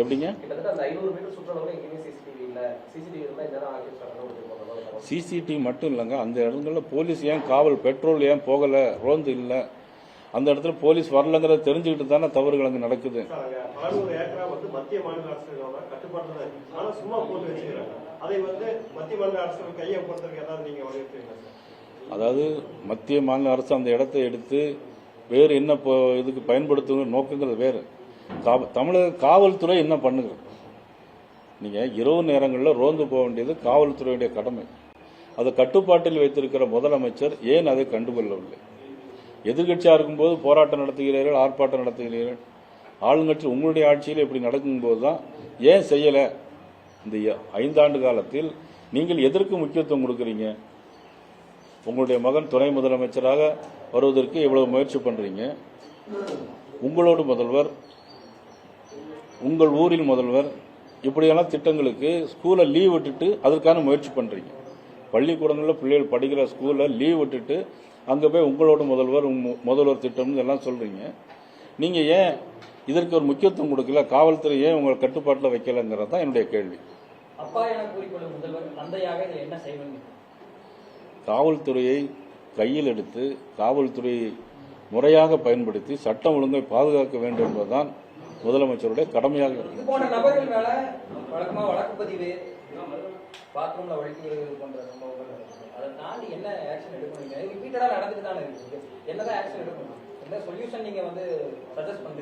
எப்படிங்க? சிசிடிவி மட்டும் இல்லைங்க. அந்த இடங்கள்ல போலீஸ் ஏன் காவல் பெட்ரோல் ஏன் போகல? ரோந்து இல்லை. அந்த இடத்துல போலீஸ் வரலங்கிறத தெரிஞ்சுக்கிட்டு தானே தவறுகள் அங்கே நடக்குது. அதாவது மத்திய மாநில அரசு அந்த இடத்தை எடுத்து வேறு என்ன இப்போ இதுக்கு பயன்படுத்துங்கிற நோக்கங்கிறது வேறு. தமிழக காவல்துறை என்ன பண்ணுங்க நீங்கள் இரவு நேரங்களில் ரோந்து போக வேண்டியது காவல்துறையுடைய கடமை. அதை கட்டுப்பாட்டில் வைத்திருக்கிற முதலமைச்சர் ஏன் அதை கண்டுகொள்ளவில்லை? எதிர்கட்சியாக இருக்கும்போது போராட்டம் நடத்துகிறீர்கள் ஆர்ப்பாட்டம் நடத்துகிறீர்கள். ஆளுங்கட்சி உங்களுடைய ஆட்சியில் இப்படி நடக்கும்போது தான் ஏன் செய்யலை? இந்த ஐந்தாண்டு காலத்தில் நீங்கள் எதற்கு முக்கியத்துவம் கொடுக்குறீங்க? உங்களுடைய மகன் துணை முதலமைச்சராக வருவதற்கு இவ்வளவு முயற்சி பண்றீங்க? உங்களோடு முதல்வர் உங்கள் ஊரில் முதல்வர் இப்படியெல்லாம் திட்டங்களுக்கு ஸ்கூலை லீவ் விட்டுட்டு அதற்கான முயற்சி பண்றீங்க. பள்ளிக்கூடங்களில் பிள்ளைகள் படிக்கிற ஸ்கூலில் லீவ் விட்டுட்டு அங்கே போய் உங்களோட முதல்வர் முதல்வர் திட்டம்னு எல்லாம் சொல்றீங்க. நீங்க ஏன் இதற்கு ஒரு முக்கியத்துவம் கொடுக்கல? காவல்துறை ஏன் உங்களை கட்டுப்பாட்டில் வைக்கலங்கிறது தான் என்னுடைய கேள்வி. அப்பா என கூறிக்கொள்ளும் முதல்வர் தந்தையாக இதில் என்ன செய்வீங்க காவல்துறையை கையில் எடுத்து காவல்துறையை முறையாக பயன்படுத்தி சட்டம் ஒழுங்கை பாதுகாக்க வேண்டும் என்பதுதான் முதலமைச்சருடைய கடமையாக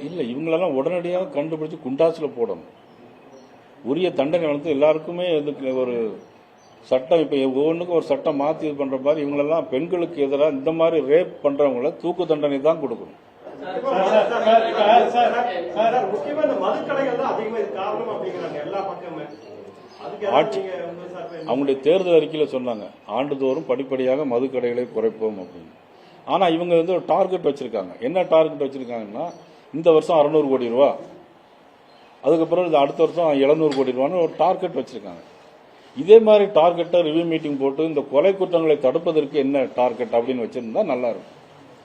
இல்லை இவங்களெல்லாம் உடனடியாக கண்டுபிடிச்சு குண்டாசில் போடணும். உரிய தண்டனை வந்து எல்லாருக்குமே ஒரு சட்டம் இப்போ ஒவ்வொன்றுக்கும் ஒரு சட்டம் மாற்றி இது பண்ணுற மாதிரி இவங்களெல்லாம் பெண்களுக்கு எதிராக இந்த மாதிரி ரேப் பண்ணுறவங்கள தூக்கு தண்டனை தான் கொடுக்கணும். ஆட்சி- அவங்களுடைய தேர்தல் அறிக்கையில் சொன்னாங்க ஆண்டுதோறும் படிப்படியாக மதுக்கடைகளை குறைப்போம் அப்படின்னு. ஆனால் இவங்க வந்து ஒரு டார்கெட் வச்சிருக்காங்க. என்ன டார்கெட் வச்சிருக்காங்கன்னா இந்த வருஷம் அறநூறு கோடி ரூபா. அதுக்கப்புறம் அடுத்த வருஷம் எழுநூறு கோடி ரூபான்னு ஒரு டார்கெட் வச்சிருக்காங்க. இதே மாதிரி டார்கெட்டை ரிவ்யூ மீட்டிங் போட்டு இந்த கொலை குற்றங்களை தடுப்பதற்கு என்ன டார்கெட் அப்படின்னு வச்சிருந்தா நல்லா இருக்கும்.